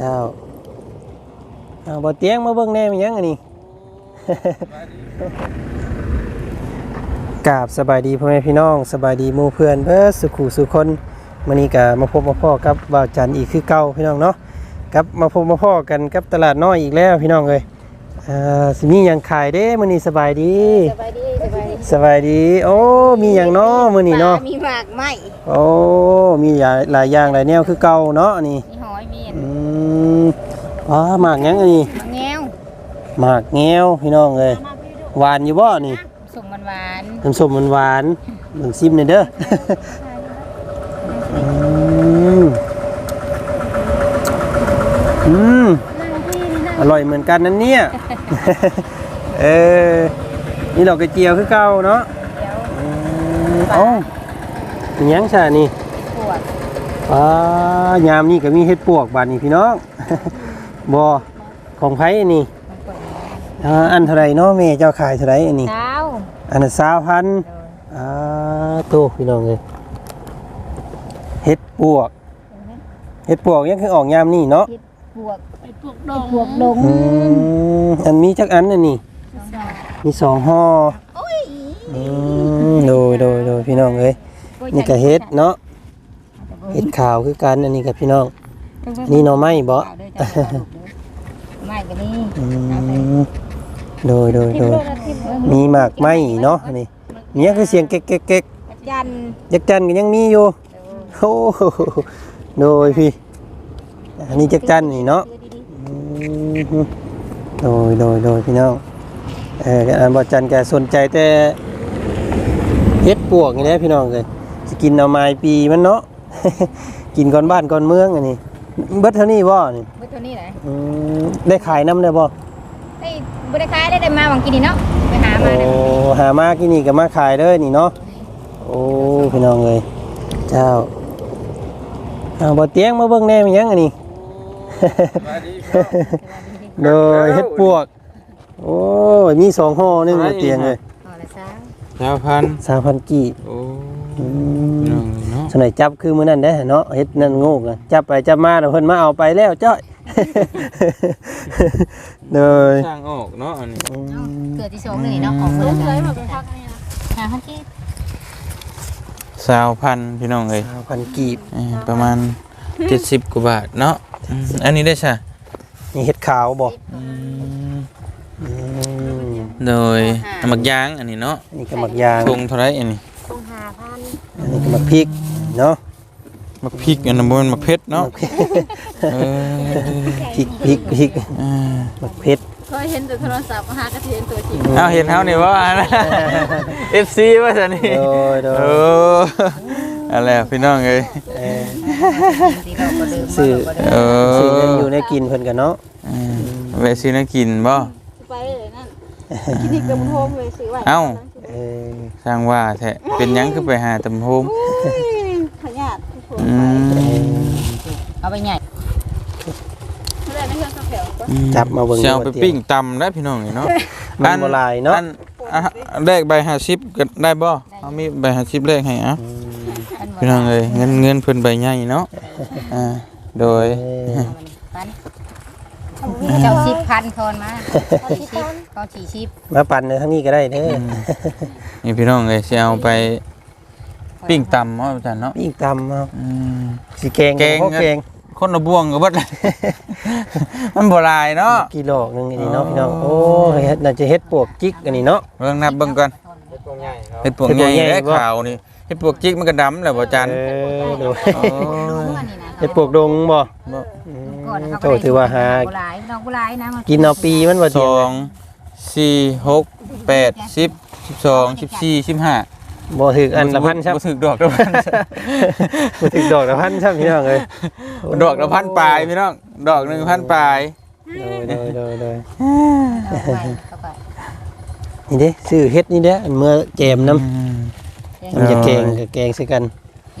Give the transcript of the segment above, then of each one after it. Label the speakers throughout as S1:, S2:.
S1: เจ้าเอาบ่เตียงมาเบิ่งแหน่มีหยังอันนี้ กราบสบายดีพ่อแม่พี่น้องสบายดีหมู่เพื่อนเบิดสุขุสุคนมื้อนี้ก็มาพบมาพ่อกับบ่าวจันทร์อีกคือเก่าพี่น้องเนาะกับมาพบมาพ่อกันกับตลาดน้อยอีกแล้วพี่น้องเอ้ยเอ่อสิมีหยังขายเด้มื้อนี้สบายดี
S2: สบายดีสบายดี
S1: สบายดี โอ้มีหยังเนาะมื้อนี้เนาะ
S2: ปลมีหมากไหม
S1: โอ้มีหลายหลายอย่างหลายแนวคือเก่าเนาะอันนี่
S2: มีหอยมีอัน
S1: อื มอ๋อหมากหยังอันนี้
S2: มะแงว
S1: หมากแง้วพี่น้องเอ้ยหวานอยู่บ่นี่
S2: ส่งมันหวาน
S1: น้ำส้มมันหวานเบิ่งซิมหน่อยเด้ออืมอืมอร่อยเหมือนกันนั่นเนี่ย เออ นี่ดอกกระเจียวคือเก่าเนาะ
S2: เดี๋ยว
S1: อืมเอ้าอิหยังซะนี่
S2: ปวด
S1: อ่ายามนี่ก็มีเฮ็ดปวกบาดนี้พี่น้องบ่ของไผนี่
S2: มันเปิด
S1: อ่าอันเท่าไรเนาะแม่เจ้าขายเท่าไรอันนี้
S2: เช้า
S1: อันนั้นสาวพันอ่าโตพี่น้องเลยเฮ็ดปวกเฮ็ดปวกยังคือออกยามนี่เนาะ
S2: ปวดไอ้ปวกดงปวกดง
S1: อืมอันมีจักอันอันนี้มีสองห่ออืมโดยโดยโดยพี่น้องเอ้ยนี่ก็เฮ็ดเนาะ เฮ็ดขาวคือกันอันนี้กับพี่น้องนี่หน่อไม้บ่
S2: ไม่ก็นี่
S1: อืมโดยโดยโดยมีหมากไม้เนาะอันนี่เนี่ยคือเสียงเก๊กเก๊กเก๊ก
S2: ยัน
S1: ยักจันก็ยังมีอยู่โอ้โหโดยพี่อันนี้จักจันนี่เนาะอืมโดยโดยโดยพี่น้องเอออันบอจันแกสนใจแต่เฮ็ดปวกนี่แหละพี่น้องเลยจะกินเอาไม้ปีมันเนาะ กินก่อนบ้านก่อนเมืองอันนี้เบิดเท่านี้บ่นี่
S2: เมื่อตัวนี้ไหน
S1: อืมได้ขายน้ำได้บ่
S2: ไอ้บริการได้ได้มาหวังกินนี่เนาะไปหามา
S1: โอ้
S2: เนี่ย
S1: หามากินนี่ก็มาขายเด้อนี่เนาะโอ้พี่น้องเลยเจ้าเอาบ่เตียงมาเบิ่งแหน่มีหยังอันนี้โดยเฮ็ดปวก โอ้ยมีสองห่อหนึงบ่เตียงเลย
S2: อ๋อละเช้า
S3: ชาวพันธุ์
S1: สามพันกีบ
S3: โอ้
S1: อื
S3: น้อ
S1: ม
S3: งเนาะ
S1: สมัยจับคือมื้อนั้นได้อเนาะเฮ็ดนั่นโงกอะจับไปจับมาแล้วเพิ่นมาเอาไปแล้วจ้อย โดย
S3: สร้างออกเนาะอันนี้
S1: อืม
S2: เกิดที่สองเลยเนาะของเมืองเลยมาเป็นพักนี่นะหาพันที่
S3: สาวพันธุ์พี่น้องเอ้ย
S1: สามพันกีบ
S3: เอ้ยประมาณ 70กว่าบาทเนาะอืมอันนี้ได้ใช่
S1: นี่เฮ็ดขาวบ่
S3: อืม
S1: อืม
S3: โดยน้ำมักยางอันนี้เนาะ
S1: นี่ก็หมักยาง
S3: ทงเท่าไรอันนี้
S2: คงหา พัน
S1: อันนี้ก็หมักพริกเนาะ
S3: มักพริกอันนั้นบ่แม่นมักเผ็ดเนาะเออ
S1: พริกพริกพริก
S3: อ่า
S1: หมักเผ็ด
S2: เคยเห็นแต่โทรศัพท์หากระเทียนตัวจริง
S3: เอาเห็นเฮานี่ว่าอันนั้น FC ว่าซั่นนี่
S1: โดยโดย
S3: โอ้อะไรอะพี่น้องเอ้ย
S1: เออ
S2: ที่เราก็ลืม
S1: ซื้อ
S3: เออ
S1: ซื้อเงินอยู่ในกินเพิ่นกันเนาะ
S3: อืมแวะซื้อน้ำกินบ่
S2: ไปเลยนั่นคลินิกกำมโฮมเลยซื้อไว้
S3: เอ้า
S1: เออ
S3: สร้างว่าแท้เป็นหยังคือไปหาตำโฮม
S2: ขยาดทุกคน
S3: อืม
S2: เอาไปใหญ่เรื่องนี้เรื่องข้าวเขียวก็
S1: จับมาเบิ่ง
S3: สิเอาไป
S1: ว่าเตีย
S3: ปิ้งตำได้พี่น้องนี่เนาะ
S1: มันบ่หลายเนาะ
S3: อัอะเลขใบ50ก็ได้บ่เอามีใบ50เลขให้อะพี่น้องเอ้ยเงินเงินเพิ่นใบใหญ่เนาะ อ่า โดย
S1: เออ
S2: พัน เจ้าชิปพันทอนมาเขาชิปเขาฉีชิป
S1: มาปั่นในทั้งนี้ก็ได้เด้อ
S3: นี่พี่น้องเอ้ยสิเอาไปปิ้งตำเนาะอาจารย์เนาะ
S1: ปิ้งตำเอา
S3: อืม
S1: สิแกง
S3: แกง
S1: พวกแกง
S3: คนละบ่วงก็เบิดเลยมันบ่หลายเนาะ
S1: กิโลหนึงอันนี้เนาะพี่น้องโอ้ยเฮ็ดน่าจะเฮ็ดปวกจิกอันนี้เนาะ
S3: เบิ่งนับเบิ่งก่อนเฮ็ดปวก
S1: เฮ็ดปวก
S3: ใหญ่
S1: ใหญ่
S3: และ
S1: บ่
S3: ขาวนี่เฮ็ดปวกจิกมันก็ดำแหละบ่อาจารย์
S1: เออโดย
S3: โอ้
S1: เฮ็ดปวกดงบ่
S3: บ่
S1: อืม
S2: ก่อนนะ
S1: โตถือว่าหา
S2: บุหลายน้องบุหลายนะ
S1: กินเอาปีมันบ่
S3: ส
S1: เตีย
S3: องงสี่หกแปดสิบสิบสองสิบสี่สิบห้า
S1: บ่ถึกอันละพันครับ
S3: บ่ถึกดอกละพัน
S1: บ่ถึกดอกละพันครับพี่น้องเอ้ย
S3: ดอกละพันปลายพี่น้องดอกหนึ่งพันปลาย
S1: โดยโดยโดยโดย
S2: เอาไปเข้าไป
S1: นี่เด้ซื้อเฮ็ดนี่เด้ออันเมื่อแจมน้ำ
S3: อืม
S1: มันจะแกงกับแกงใส่กัน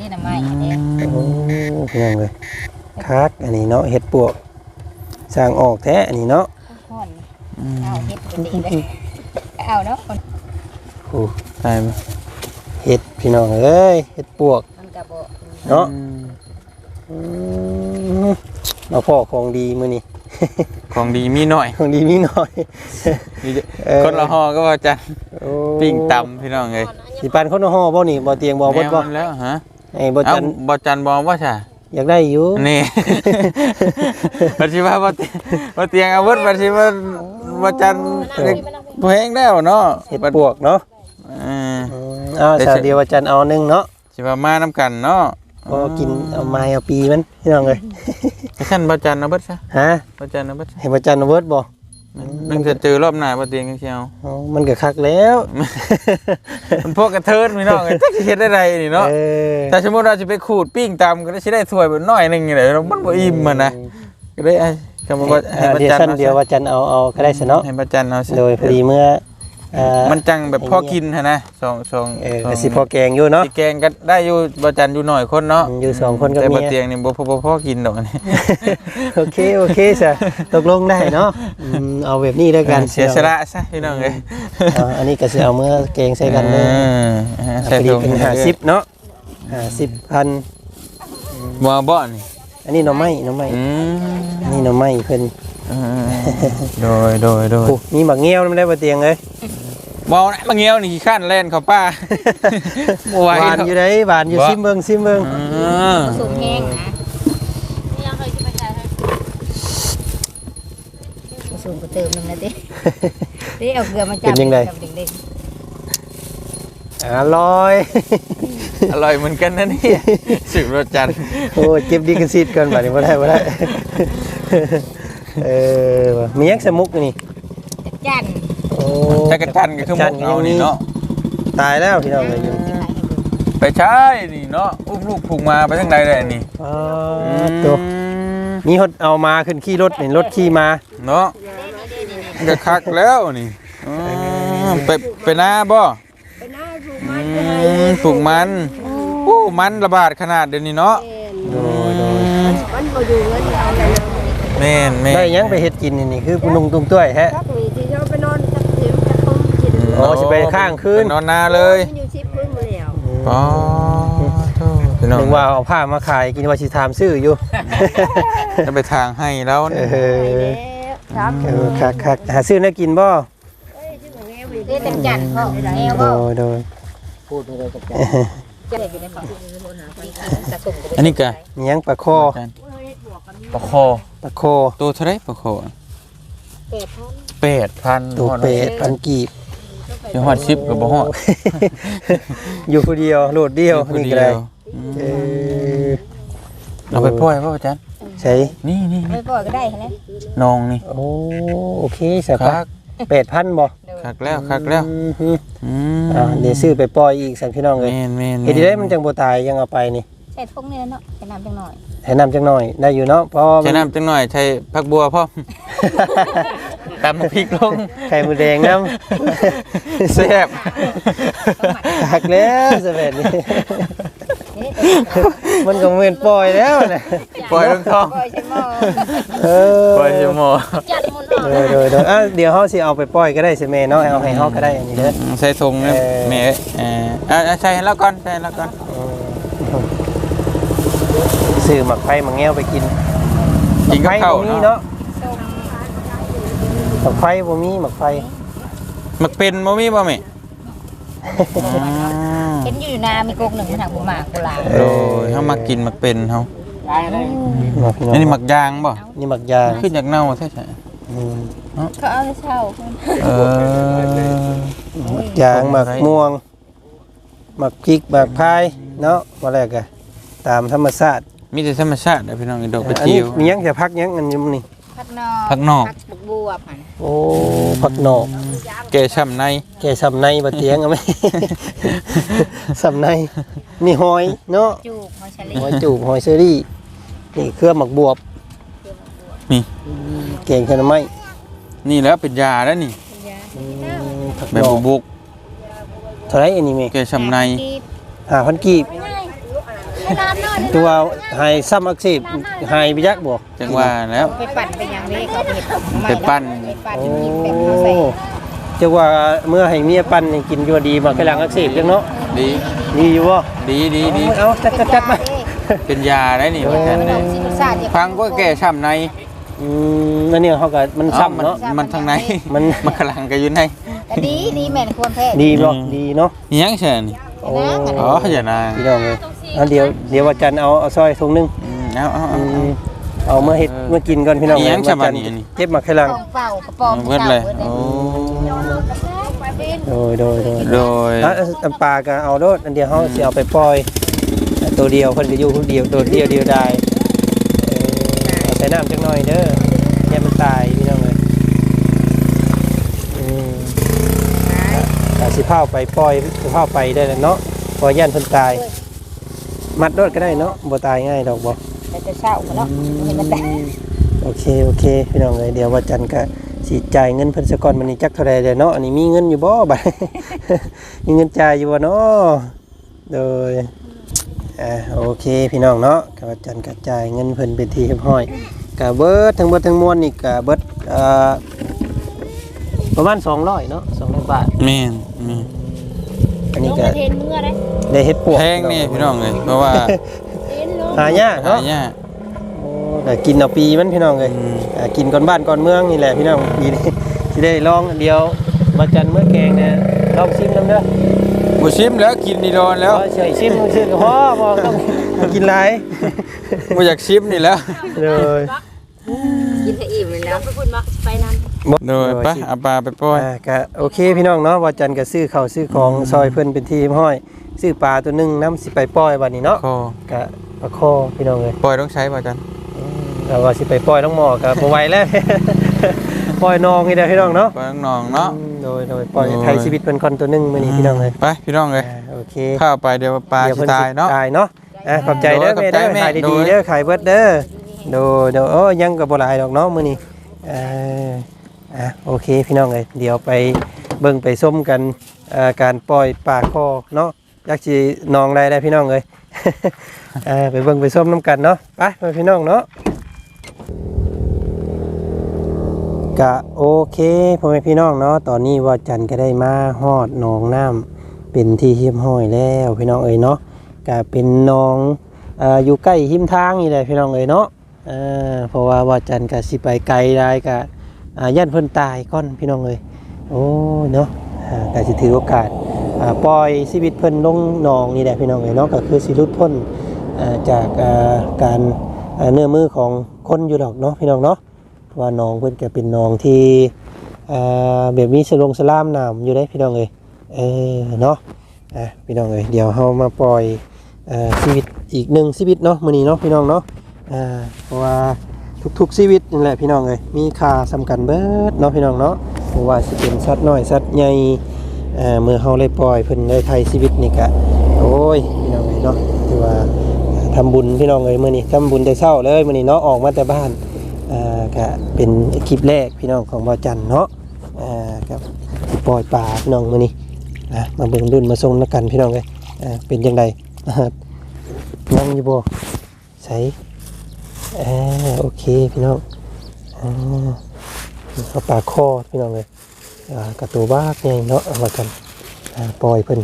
S2: นี่น้ำไม้เนี่ย
S1: โอ้พี่น้องเลยคักอันนี้เนาะเฮ็ดปวกสร้างออกแท้อันนี้เนาะ
S2: พ่อนเอาเฮ็ดเป็นดีเลยเอาเนาะคน
S1: โอ้
S3: ตายไหม
S1: เฮ็ดพี่น้องเอ้ยเฮ็ดปวก
S2: มันกับโบ
S1: เนาะ
S3: อืม
S1: อืมมาพ่อของดีมื้อนี้
S3: ของดีมีหน่อย
S1: ของดีมีน้อย
S3: นี่เด้อ
S1: เออ
S3: คนละห่อก็ว่าจัน
S1: โอ้
S3: ปิ้งตำพี่น้องเอ้ย
S1: สิปันคนห่อบ่นี่บ่เตียงบ่บ่
S3: แนว
S1: บ่
S3: มันแล้วฮะ
S1: ไอ้บ่
S3: เอ้า
S1: จัน
S3: บ่จันบ่ว่าใช่
S1: อยากได้อยู่
S3: นี่บัดสิว่าบ่เตียงบ่เตียงอาวุธบัดสิว่าบ่จันบ่แฮงแล้วเนาะ
S1: เฮ็ดปวกเนาะ
S3: เออ
S1: อืมอ้าวสาวเดียวว่าจันเอาหนึงเนาะ
S3: สิว่ามานํกันเนาะ
S1: ก็กินเอาไม้เอาปีมันพี่น้องเอ้ย
S3: ให้ฉันบ่จันเอาเบิดซะ
S1: ฮะ
S3: บ่จันเอาเบิดซะ
S1: ให้บ่จันเอาเบิดบ่
S3: นึงจะเจอรอบหน้าบ่เตียงจังซี่เอา
S1: อ๋อมันก็คักแล้ว
S3: มันพวกกระเทินพี่น้องเอ้ยจักสิเฮ็ดได้ไรนี่เนาะ
S1: เออ
S3: ถ้าสมมุติเราจะไปขูดปิ้งตำก็ได้สิได้ถ้วยเบ่น้อยหนึงนี่แหละมันบ่อิ่มอะนะก็ได้ไอ้คำว่าให้
S1: อ่า
S3: บ่
S1: เดี๋ยว
S3: จัน
S1: สั้น
S3: เอา
S1: เดียว
S3: ซะ
S1: ว่าจันเอาเอาก็ได้ซะเนาะ
S3: ให้บ่จันเอาซะ
S1: โดยพอดีเมื่อ อ่า
S3: มันจังแบบพอกินหั่นนะสองสอง
S1: เออ
S3: สอง
S1: ก็สิพอแกงอยู่เนาะ
S3: สิแกงก็ได้อยู่บ่จันอยู่หน่อยคนเนาะ
S1: อยู่สองคนกับ
S3: แต่
S1: เมี
S3: บ่
S1: ย
S3: เตียงนี่บ่พอบ่พอกินดอกอันนี้
S1: โอเคโอเคซะตกลงได้เนาะอืมเอาแบบนี้แล้วกัน
S3: เสียสละซะพี่น้องเอ้ย
S1: เอาอันนี้ก็สิเอาเมื่อแกงใส่กันเลย
S3: ออ
S1: พ
S3: ใส่
S1: อดี
S3: ถุง
S1: เป็นห้าสิบเนาะห้าสิบพัน
S3: บ่บ่นี่
S1: อันนี้หน่อไม้หน่อไม้
S3: อืม
S1: อันนี้หน่อไม้เพิ่น
S3: เออโดยโดยโดย
S1: โอ้มีหมักเงี้ยวมันได้บ่เตียงเลย
S3: บ่เอานะมาเงี้ยวนี่ขี้ข้านแล่นเข้าป่าบ่ไหว
S1: หวานอยู่ได้หวานอยู่
S3: บ่
S1: ซิมเบิ่งซิมเบิ่ง
S3: เออ
S2: สูงแห้งนะสูงก็เติมนึงนะดิดิเอาเกลือมาจับจับเด็ก
S1: อร่อย
S3: อร่อยเหมือนกันนะนี่สิบรสจันทร์
S1: โอ้เก็บดีกันซีดก่อนบัดนี้บ่ได้บ่ได้ เออว่ะมียักษ์สมุกนี่
S2: ๆจัดจัน
S1: โอ้
S3: จักรจันทร์ก็คือหมกเอานี่เนาะ
S1: ตายแล้วพี่น้องเอ้ยอยู่
S3: ไปใช่นี่เนาะอุ้มลูกผูกมาไปทางใดเลยนี่
S1: อ๋อตัวมีฮดเอามาขึ้นขี่รถนี่รถขี่มา
S3: เนาะมันก็คักแล้วนี่อืมไปไปหน้าบ่อืมปลูกมันโอ้มันระบาดขนาดเดี๋ยวนี้เนาะ
S1: โดยโดย
S4: มันบ่อยู่เงินเอาเลยนะ
S3: แม่นแม่น
S1: ได้หยังไปเฮ็ดกินนี่นี่คือผู้นุ่งตุ้มต้วยแฮะ
S4: พักมีที่เขาไปนอนจักเสียมจักคมกิน
S1: อ๋อสิไปข้างคืน
S3: ไปนอนนาเลย
S4: มันอยู่ชิปพื้นมาแล้ว
S3: อ๋อพี่น้อง
S1: นึกว่าเอาผ้ามาขายกินว่าสิถามซื้ออยู่
S3: จะไปทางให้แล้ว
S1: เอ
S3: นี่
S4: ไป
S1: อ
S4: แล้วครับ
S1: เออคักคักหาซื้อแน่กินบ่
S4: เอ้ยชื่อของแง่ไป
S2: ดิจัดจันพ่อแนว
S1: โด
S2: พ่อย
S1: โดย
S2: จะได้อยู่ในฝั่งสะสม
S3: อันนี้กะ
S1: มีหยังปลาคอ
S3: ปลาคอ
S1: ปลาคอ
S3: ตัวเท่าไรปลาคอ
S2: เปิดท่อน
S3: แปดพัน
S1: ตัวเป็ดพันกีบ
S3: เดี๋ยวหอดชิปกับบ่หอด
S1: อยู่ผู้เดียวโหลดเดียว
S3: คน
S1: นี่
S3: เดี
S1: ก็
S3: ย
S1: ได้
S3: ว
S1: เออ
S3: เอาไปปล่อยป่ะอาจารย์
S1: ใช่
S3: นี่นี่
S2: ไม่ปล่อยก็ได้นะ
S3: น้องนี่
S1: โอ้โอเคสัก
S3: คัก
S1: แปดพันบ่
S3: คักแล้วคักแล้ว
S1: อืมฮึ
S3: อืม
S1: อ่าเดี๋ยวซื้อไปปล่อยอีกสันพี่น้องเลย
S3: แม่นแม่น
S1: เฮ็ดได้มันจังบ่ตายยังเอาไปนี่
S2: ใส่ทงเนี่ยเนาะใส่น้ำจังหน่อย
S1: ให้น้ำจังหน่อยได้อยู่เนาะเพราะ
S3: ใช้น้ำจังหน่อยใช้ผักบัวพ่อม ตำพริกลง
S1: ไข่หมูแดงน้
S3: แซ่บำ
S1: หักแล้วสะแบบนี้
S2: นี่
S1: มันก็เหมือนปล่อยแล้วนะ
S3: ปล่อยลงท้อง
S2: ปล่อยใช่ไหม
S1: เออ
S3: ปล่อยชิโมอ
S2: จัดมุนออก
S1: เออเดี๋ยวเดี๋ยวอะเดี๋ยวเฮาสิเอาไปปล่อยก็ได้สิแม่เนาะเอาให้เฮาก็ได้อันนี้เด้อ
S3: ใส่ถุงนะ
S1: เออ
S3: แม่เอออะใส่ให้แล้วก่อนใส่ให้แล้วก่อน
S1: ซื้อหมักไฟหมักแง้วไปกิน
S3: กินกับข้าว
S1: หมักไฟบ่มี
S3: เนาะ
S1: เนาะหมักไฟบ่มีหมักไฟ
S3: มักเป็นบ่มีบ่แม่
S2: เห็นอยู่นามีกงหนึ่งมันหักบุหมากกุหลาบ
S3: โดยเฮามากินมักเป็นเฮา
S1: หมักพี่น้อง
S3: อันนี้มักยางบ่
S1: นี่หมักยาง
S3: ขึ้นจากเน่าแท้
S1: อืม
S2: เขาเอาให้เช่า
S3: ๆเออ
S1: หมักยางหมักม่วงหมักพริกหมักพายเนาะว่าแรกอะตามธรรมชาติ
S3: มีแต่ธรรมชาตินะพี่น้องดอกกระ
S1: อัน
S3: เจี
S1: นี้
S3: ยว
S1: มีหยังจะพักหยังอันนี้มันนี่
S2: ผักนอก
S3: ผักนอก
S2: ผักบุกบัวผัน
S1: โอ้ผักหนอก
S3: แกช่ำใน
S1: แกสำในบะเตียงเอาไหม สำในมีหอยเนาะ
S2: จูบหอยเฉลี
S1: หอยจูบหอยเชอรี่นี่เครือหมักบวบ
S3: นี่
S1: เก่งขนาดไหม
S3: นี่แล้วเป็นยาแล้วนี่
S1: อืมผัก
S3: แบ
S1: ด
S3: บ
S1: อก
S3: บุก
S1: เท่าไรอันนี้เม
S3: แกช่ำใน
S1: ห้าพันกีบ
S2: ไม่น้ำน้อย
S1: ตัวหายซ้ำอักเสบหายไปยักบ่
S3: จังว่าแล้ว
S2: ไปปั่นไปอย่างนี้เขาไปเห็ด
S3: ไปปั่น
S2: ไปปั่น
S1: โอ้
S2: กินแบบเขาใส่
S1: จะว่าเมื่อให้เมียปั้นนี่กินอยู่ดีมากระลังอักเสบจังเนาะ
S3: ดี
S1: ดีอยู่บ่
S3: ดีดีดี
S1: เอาจัดจัดจัดมา
S3: เป็นยาได้นี่ว่าจันได้
S2: สิบสาจะ
S3: พังก็แก่ช้ำใน
S1: อืมนั่นเนี่ยเขาก็มันซ้ำเนาะ
S3: มันทางใน
S1: มัน
S3: มันกำลังก็อยู่ใน
S2: แต่ดีดีแม่นควรแท้
S1: ดีบ่
S3: อืม
S1: ดีเนาะ
S3: อิหยังเช่น
S1: โอ้
S3: อ๋ออย่านาง
S1: พี่น้องเลยเอาเดี๋ยวเดี๋ยววันจันทร์เอาเอาซอยถุงหนึง
S3: อืมเอาเอา
S1: อื
S3: เอา
S1: มเอามาเฮ็ด
S3: เออ
S1: มากินก่อนพี่น้อง
S3: อีหยัง
S1: วัจันท
S3: ฉบับนี้อันนี้
S1: เก็บมาไข่ลัง
S2: ของเปล่ากระป๋อ
S3: เอา
S2: ง
S3: เบิดเลย
S2: เก่า
S3: โอ้
S1: โดยโดยโดย
S3: โดย
S1: อะอันปลาก็เอาโลดอันเดียวเฮาสิเอาไปปล่อยอะตัวเดียวเพิ่นก็อยู่คนเดียวตัวเดียวเดียวได้เออเอาใส่น้ำจักหน่อยเด้ออย่ามันตายพี่น้องเอ้ยอืม อะสิพาไปปล่อยสิพาไปได้แล้วเนาะเพอย่านเพิ่นตาย มัดโดดก็ได้เนาะบ่ตายง่ายดอกบ่
S2: แต่จะเช่าเนาะเห็นมันได้
S1: โอเคโอเคพี่น้องเลยเดี๋ยววันจันทร์ก็สิจ่ายเงินเพิ่นซะก่อนมันนี้จักเท่าใดเด้อเนาะอันนี้มีเงินอยู่บ่บัดมีเงินจ่ายอยู่บ่เนาะโดยอ่าโอเคพี่น้องเนาะก็วันจันทร์ก็จ่ายเงินเพิ่นเป็นที่เรียบร้อยก็เบิดทั้งเบิดทั้งมวลนี่ก็เบิดเอ่อประมาณ200เนาะ200บาท
S3: แม่น แม่น
S1: อันนี้
S4: ลง
S1: ก็
S4: กระเทนเมื่อไร
S1: ได้เฮ็ดปวก
S3: แพงนี่พี่น้องเลยเพราะว่า
S4: เทนลง
S1: หายาก
S3: หา
S1: เนาะ
S3: ยาก
S1: โอ้ก็กินเอาปีมันพี่น้องเลย
S3: อืม
S1: อ่ากินก่อนบ้านก่อนเมืองนี่แหละพี่น้องปีนี้สิได้ลองเดียวมาจันเมื่อแกงเนี่ยลองชิมน้ำเด้อ
S3: บ่ชิมแล้วกินนี่โดนแล้ว
S1: อ๋อเฉยชิมชื่อก็พอพอต้องกินหลาย
S3: บ่อยากชิมนี่แล้ว
S1: เลย
S4: กินให้อิ่มเลยแล้วไปพูดมาไปนำ
S3: โดยไปเอาปลาไปปล่อย
S1: อ่าก็โอเคพี่น้องเนาะว่าจันก็ซื้อข้าวซื้อของซอยเพิ่นเป็นทีมห้อย ซื้อปลาตัวหนึงน้ำสิไปปล่อยวันนี้เนาะ
S3: คอ
S1: ก็ปลาคอพี่น้องเลย
S3: ปล่อยต้องใช้ป่ะจัน
S1: แต่ว่าสิไปปล่อยน้องหมอก็บ่ไหวแล้ว ปล่อยน้องนี่เด้อพี่น้องเนาะ
S3: ปล่อยน้องๆเนาะ
S1: อืมโดยโดยปล่อย
S3: โดย
S1: ไทยชีวิตเป็นคนตัวหนึงมื้อนี้พี่น้องเลย
S3: ไปพี่น้องเลย
S1: อ่าโอเค
S3: ข้าวไปเดี๋ยวปลา
S1: ดี๋ว
S3: สิ
S1: พิ่
S3: ตายเนาะ
S1: ตายเนาะอะขอบใจเด้อ
S3: โดย
S1: แม่เด้อ
S3: ขอบใจแม่
S1: ขาย
S3: โด
S1: ดี
S3: ย
S1: ๆเด้อขายเบิดเด้อโดยเดี๋ยวโอ้ยังก็บ่หลายดอกเนาะมื้อนี้เอ่อ อะโอเคพี่น้องเอ้ยเดี๋ยวไปเบิ่งไปส้มกันการปล่อยปลาคอเนาะอยากสินองได้ได้พี่น้องเอ้ยไปเบิ่งไปส้มน้ำกันเนาะไปไปพี่น้องเนาะกะโอเคพ่อแม่พี่น้องเนาะตอนนี้ว่าจันก็ได้มาฮอดหนองน้ำเป็นที่เฮียมห้อยแล้วพี่น้องเอ้ยเนาะก็เป็นหนองออยู่ใกล้หิมทางนี่แหละพี่น้องเอ้ยเนาะเพราะว่าว่าจันทร์ก็สิไปไกลได้ก็อ่า ย่านเพิ่นตายก่อนพี่น้องเอ้ยโอ้เนาะอ่าก็สิถือโอกาสปล่อยชีวิตเพิ่นลงนองนี่แหละพี่น้องเอ้ยเนาะก็คือสิหลุดพ้นจากการเนื้อมือของคนอยู่ดอกเนาะพี่น้องเนาะเพราะว่าหนองเพิ่นก็เป็นหนองที่แบบมีสลงสลามน้ำอยู่ได้พี่น้องเอ้ยเออเนาะพี่น้องเอ้ยเดี๋ยวเฮามาปล่อยชีวิตอีกหนึ่งชีวิตเนาะมื้อนี้เนาะพี่น้องเนาะเพราะว่า ทุกๆชีวิตนี่แหละพี่น้องเอ้ยมีค่าสำคัญเบิดเนาะพี่น้องเนาะว่าสิเป็นสัตว์น้อยสัตว์ใหญ่เอ่อเมื่อเฮาได้ปล่อยเพิ่นได้ไทยชีวิตนี่ก็โอ้ยพี่น้องเอ้ยเนาะถือว่าทำบุญพี่น้องเอ้ยมื้อนี้ทำบุญแต่เช้าเลยมื้อนี้เนาะออกมาแต่บ้านอ่าก็เป็นคลิปแรกพี่น้องของบ่าจันเนาะอ่าครับปล่อยปลาพี่น้องมื้อนี้นะมาเบิ่งรุ่นมาส่งนำกันพี่น้องเอ้ยอ่าเป็นจังไดยังอยู่บ่ใส่ อ่าโอเคพี่น้องอ่าเอาปลาคอพี่น้องเลยอ่ากระตัวบ้าไงเนาะเอามากันอ่าปล่อยเพิ่น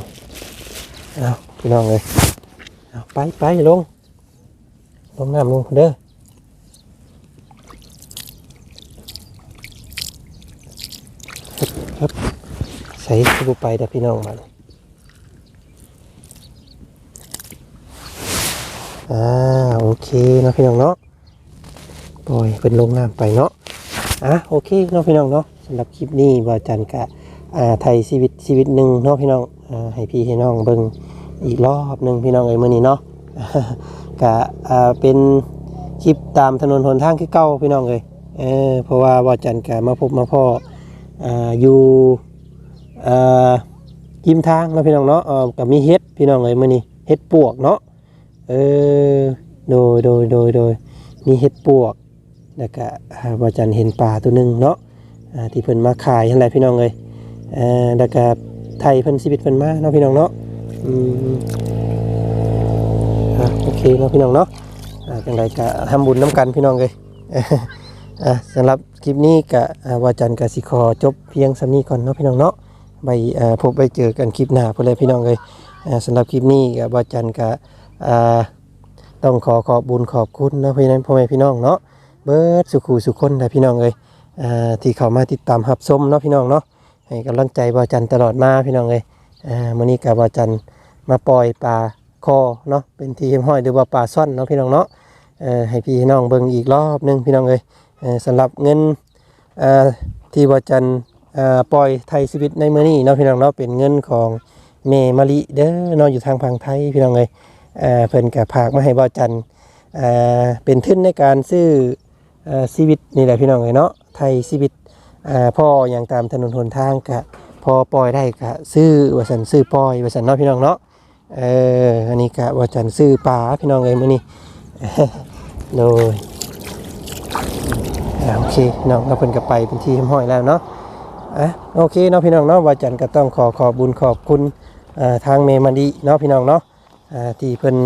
S1: เอาพี่น้องเลยเอาไปไปลงลงน้ำลงเด้อครับใส่ผู้ไปเด้อพี่น้องมาอ่าโอเคนะพี่น้องเนาะ ปล่อยเป็นลงน้ำไปเนาะอะโอเคเนาะพี่น้องเนาะสำหรับคลิปนี้ว่าจันกะอ่าไทยชีวิตชีวิตหนึ่งเนาะพี่น้องอ่าให้พี่ให้น้องเบิ่งอีกรอบหนึ่งพี่น้องเอ้ยมื้อนี้เนาะกะอ่าเป็นคลิปตามถนนหนทางคือเก่าพี่น้องเอ้ยเออเพราะว่าว่าจันกะมาพบมาพ่ออ่าอยู่อ่ายิมทางเนาะพี่น้องเนาะอ่อกับมีเฮ็ดพี่น้องเอ้ยมื้อนี้เฮ็ดปวกเนาะเออโดยโดยโดยโดยมีเห็ดปวก แล้วก็อ่าว่าจันเห็นปลาตัวหนึ่งเนาะที่เพิ่นมาขายนั่นแหละพี่น้องเลยแล้วก็ไทยเพิ่นชีวิตเพิ่นมาเนาะพี่น้องเนาะโอเคเนาะพี่น้องเนาะอ่าจังไดก็ทำบุญน้ำกันพี่น้องเลยสำหรับคลิปนี้ก็อ่าว่าจันก็สิขอจบเพียงสำนี้ก่อนเนาะพี่น้องเนาะไปพบไปเจอกันคลิปหน้าพุ่นเลยพี่น้องเลยสำหรับคลิปนี้ก็ว่าจันก็อ่าตต้องขอขอบบุญขอบคุณเนาะพี่น้องพ่อแม่พี่น้องเนาะ เบิดสุขูสุคนนะพี่น้องเอ้ยอ่าที่เขามาติดตามรับชมเนาะพี่น้องเนาะให้กำลังใจบ่าวจันตลอดมาพี่น้องเอ้ยอ่ามื้อนี้ก็บ่าวจันมาปล่อยปลาคอเนาะเป็นที่ห้อยหรือว่าปลาซ่อนเนาะพี่น้องเนาะเอ่อให้พี่น้องเบิ่งอีกรอบหนึงพี่น้องเอ้ยเอ่อสำหรับเงินอ่อที่บ่าวจันอ่อปล่อยไทยชีวิตในมื้อนี้เนาะพี่น้องเนาะเป็นเงินของเมมะลิเด้อเนาะอยู่ทางฝั่งไทยพี่น้องเอ้ยเอ่อเพิ่นก็พากมาให้บ่าวจันเอ่อเป็นทุนในการซื้อ ชีวิตนี่แหละพี่น้องเอ้ยเนาะไทยชีวิตพ่ออย่างตามถนนหนทางก็พอปล่อยได้ก็ซื้อว่าสันซื้อปล่อยว่าสันเนาะพี่น้องเนาะเอออันนี้ก็ว่าจันซื้อปลาพี่น้องเอ้ยมื้อนี้โดยโอเคน้องเราเพิ่นก็ไปเป็นที่เรียบร้อยแล้วเนาะอะโอเคเนาะพี่น้องเนาะว่าจันก็ต้องขอขอบบุญขอบคุณทางเมมาดีเนาะพี่น้องเนาะที่เพิ่น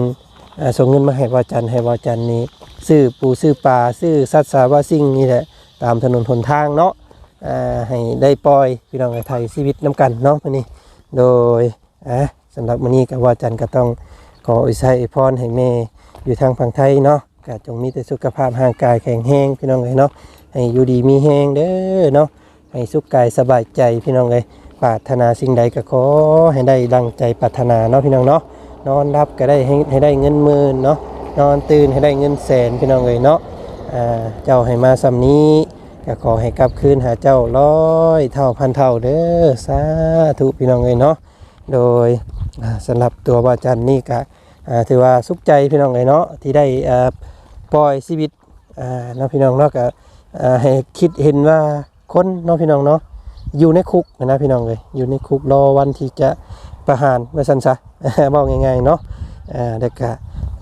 S1: ส่งเงินมาให้วาจันให้วาจันนี้ ซื้อปูซื้อปลาซื้อสัตว์สาวาสิ่งนี่แหละตามถนนหนทางเนาะให้ได้ปล่อยพี่น้องไทยชีวิตน้ำกันเนาะมื้อนี้ โดยอะสำหรับมื้อนี้ก็วาจันก็ต้องขออวยชัยพรให้แม่อยู่ทางฝั่งไทยเนาะก็จงมีแต่สุขภาพร่างกายแข็งแรงพี่น้องเอ้ยเนาะให้อยู่ดีมีแรงเด้อเนาะให้สุขกายสบายใจพี่น้องเอ้ยปรารถนาสิ่งใดก็ขอให้ได้ดังใจปรารถนาเนาะพี่น้องเนาะนอนรับก็ได้ให้ให้ได้เงินหมื่นเนาะ นอนตื่นให้ได้เงินแสนพี่น้องเลยเนาะอ่าเจ้าให้มาสำนี้ก็ขอให้กลับคืนหาเจ้าร้อยเท่าพันเท่าเด้อสาธุพี่น้องเลยเนาะโดยสำหรับตัวบาจันนี่ก็ถือว่าสุขใจพี่น้องเลยเนาะที่ได้ปล่อยชีวิตอ่าเนาะพี่น้องเนาะก็ให้คิดเห็นว่าคนเนาะพี่น้องเนาะอยู่ในคุกนะพี่น้องเลยอยู่ในคุกรอวันที่จะประหารไว้สันซะบอกง่ายๆเนาะเด็กก็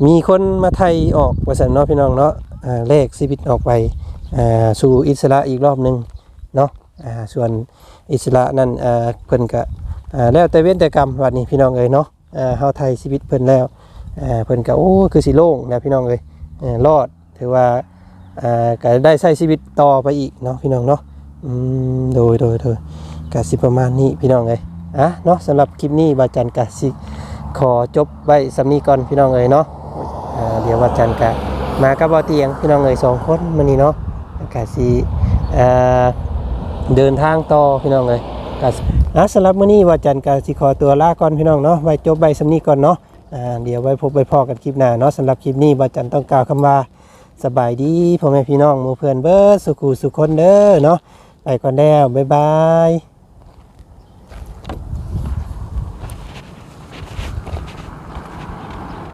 S1: มีคนมาไทยออกว่าสันเนาะพี่น้องเนาะเลขชีวิตออกไปสู่อิสระอีกรอบหนึ่งเนาะส่วนอิสระนั่นเพิ่นก็แล้วแต่เว้นแต่กรรมวันนี้พี่น้องเอ้ยเนาะเฮาไทยชีวิตเพิ่นแล้วเพิ่นก็โอ้คือสิโล่งนะพี่น้องเอ้ยเอ่อรอดถือว่าก็ได้ใช้ชีวิตต่อไปอีกเนาะพี่น้องเนาะโดยโดยโดยกสิประมาณนี้พี่น้องเอ้ยอะเนาะสำหรับคลิปนี้บาจันกสิขอจบไว้สำนีก่อนพี่น้องเอ๋ยเนาะ เดี๋ยววันจันทร์กะมากับบ่อเตียงพี่น้องเอ๋ยสองคนมื้อนี้เนาะกะสิอ่เดินทางต่อพี่น้องเอ๋ยกะอะสำหรับมื้อนี้วันจันทร์กะสิขอตัวลาก่อนพี่น้องเนาะไว้จบไว้สำนีก่อนเนาะเดี๋ยวไว้พบไว้พอกันคลิปหน้าเนาะสำหรับคลิปนี้วันจันทร์ต้องกล่าวคำว่าสบายดีพ่อแม่พี่น้องหมู่เพื่อนเบิดสุขุสุขคนเด้อเนาะไปก่อนแล้วบ๊ายบาย